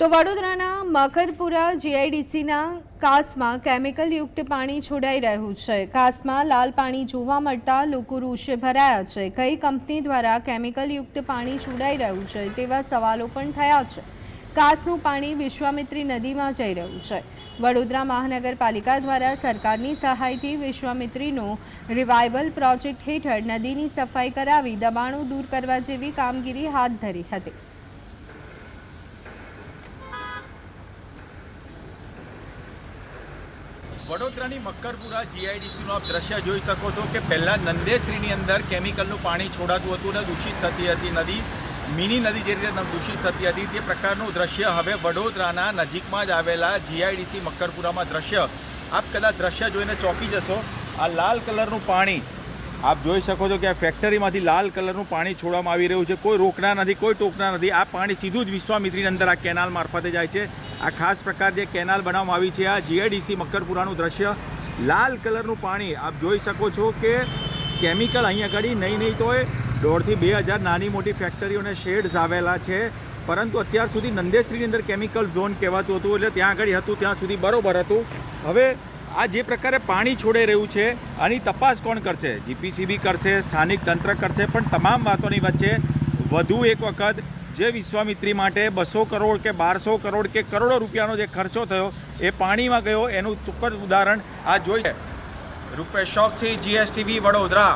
તો વડોદરાના મકરપુરા જીઆઈડીસીના કાસમાં કેમિકલયુક્ત પાણી છોડાઈ રહ્યું છે. કાસમાં લાલ પાણી જોવા મળતા લોકો રોષે ભરાયા છે. કઈ કંપની દ્વારા કેમિકલયુક્ત પાણી છોડાઈ રહ્યું છે તેવા સવાલો પણ થયા છે. કાસનું પાણી વિશ્વામિત્રી નદીમાં જઈ રહ્યું છે. વડોદરા મહાનગરપાલિકા દ્વારા સરકારની સહાયથી વિશ્વામિત્રીનો રિવાઇવલ પ્રોજેક્ટ હેઠળ નદીની સફાઈ કરાવી દબાણો દૂર કરવા જેવી કામગીરી હાથ ધરી હતી. વડોદરાની મક્કરપુરા જીઆઈડીસીનું આપ દ્રશ્ય જોઈ શકો છો કે પહેલાં નંદેશ્રીની અંદર કેમિકલનું પાણી છોડાતું હતું ને દૂષિત થતી હતી નદી. મિની નદી જે રીતે દૂષિત થતી હતી તે પ્રકારનું દ્રશ્ય હવે વડોદરાના નજીકમાં જ આવેલા જીઆઈડીસી મક્કરપુરામાં દ્રશ્ય. આપ કદાચ દ્રશ્ય જોઈને ચોંકી જશો. આ લાલ કલરનું પાણી, આપ જોઈ શકો છો કે આ ફેક્ટરીમાંથી લાલ કલરનું પાણી છોડવામાં આવી રહ્યું છે. કોઈ રોકના નથી, કોઈ ટોકના નથી. આ પાણી સીધું જ વિશ્વામિત્રીની અંદર આ કેનાલ મારફતે જાય છે. આ ખાસ પ્રકાર જે કેનાલ બનાવવામાં આવી છે, આ જીઆઈડીસી મક્કરપુરાનું દ્રશ્ય. લાલ કલરનું પાણી, આપ જોઈ શકો છો કે કેમિકલ અહીંયા આગળ નહીં નહીં તો દોઢથી બે હજાર નાની મોટી ફેક્ટરીઓને શેડ્સ આવેલા છે. પરંતુ અત્યાર સુધી નંદેશ્રીની અંદર કેમિકલ ઝોન કહેવાતું હતું, એટલે ત્યાં આગળ હતું, ત્યાં સુધી બરોબર હતું. હવે આ જે પ્રકારે પાણી છોડે રહ્યું છે, આની તપાસ કોણ કરશે? જીપીસીબી કરશે, સ્થાનિક તંત્ર કરશે, પણ તમામ વાતોની વચ્ચે વધુ એક વખત જે વિશ્વામિત્રી માટે બસો કરોડ કે બારસો કરોડ કે કરોડો રૂપિયાનો જે ખર્ચો થયો, એ પાણીમાં ગયો, એનું ચોક્કસ ઉદાહરણ આ જોઈ છે. રૂપેશ શોખથી જીએસટીવી વડોદરા.